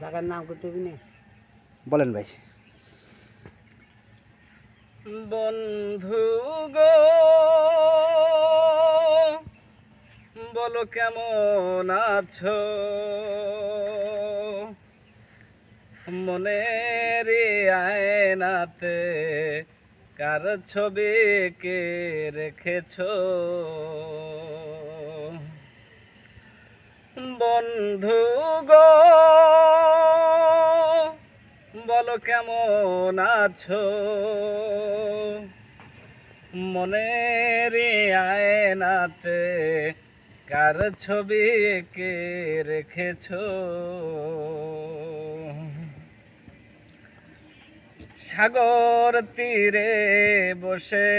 জায়গার নাম করতে হবে না। বলেন ভাই। বন্ধু গো বলো কেমন আছো? মনের আয়নাতে কার ছবি কে রেখেছো? বন্ধু বলো কেমন আছো? মনের আয়নাতে কার ছবি কে রেখেছো? সাগর তীরে বসে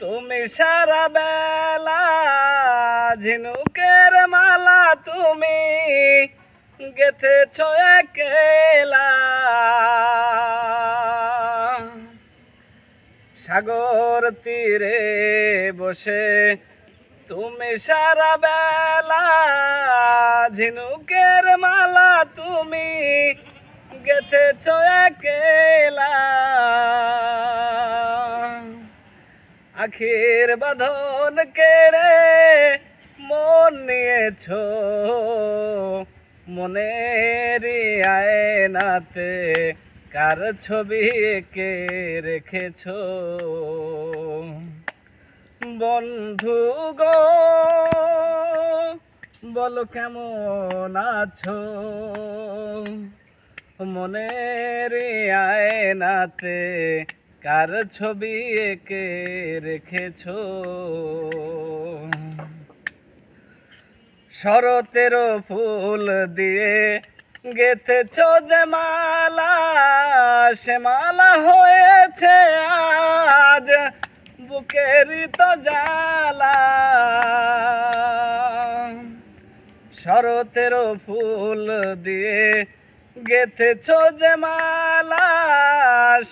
তুমি সারা বেলা ঝিনুকের মালা তুমি গেথেছ একেলা। সাগর তীরে বসে তুমি সারা বেলা ঝিনুকের মালা তুমি গেথেছ একেলা। আখির বাঁধন কেড়ে মন নিয়েছ মনের আয়নাতে কার ছবি কে রেখেছ? বন্ধু গো, বলো কেমন আছো? মনের আয়নাতে কার ছবি এঁকে রেখেছ? শরতের ফুল দিয়ে গেথেছ যে মালা, সে মালা হয়েছে আজ বুকেরই তো জ্বালা। শরতের ফুল দিয়ে গেথেছ যে মালা,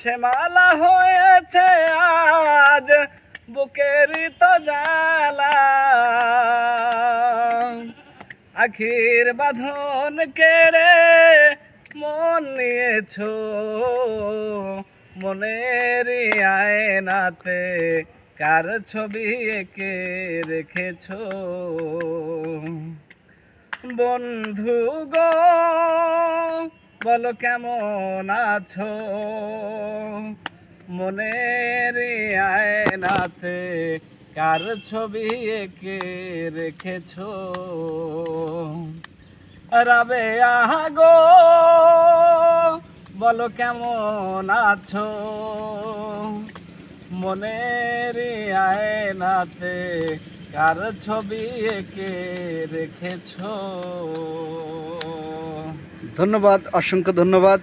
সে মালা হয়েছে আজ বুকেরই তো জ্বালা। আখির বাঁধন কেড়ে মন নিয়েছ। মনের আয়নাতে কার ছবি এঁকে রেখেছ? বন্ধু গো, বলো কেমন আছো? মনের আয়নাতে কার ছবি এঁকে রেখেছ? রাবে গো বলো কেমন আছো? মনের আয়নাতে কার ছবি এঁকে রেখেছ? ধন্যবাদ, অসংখ্য ধন্যবাদ।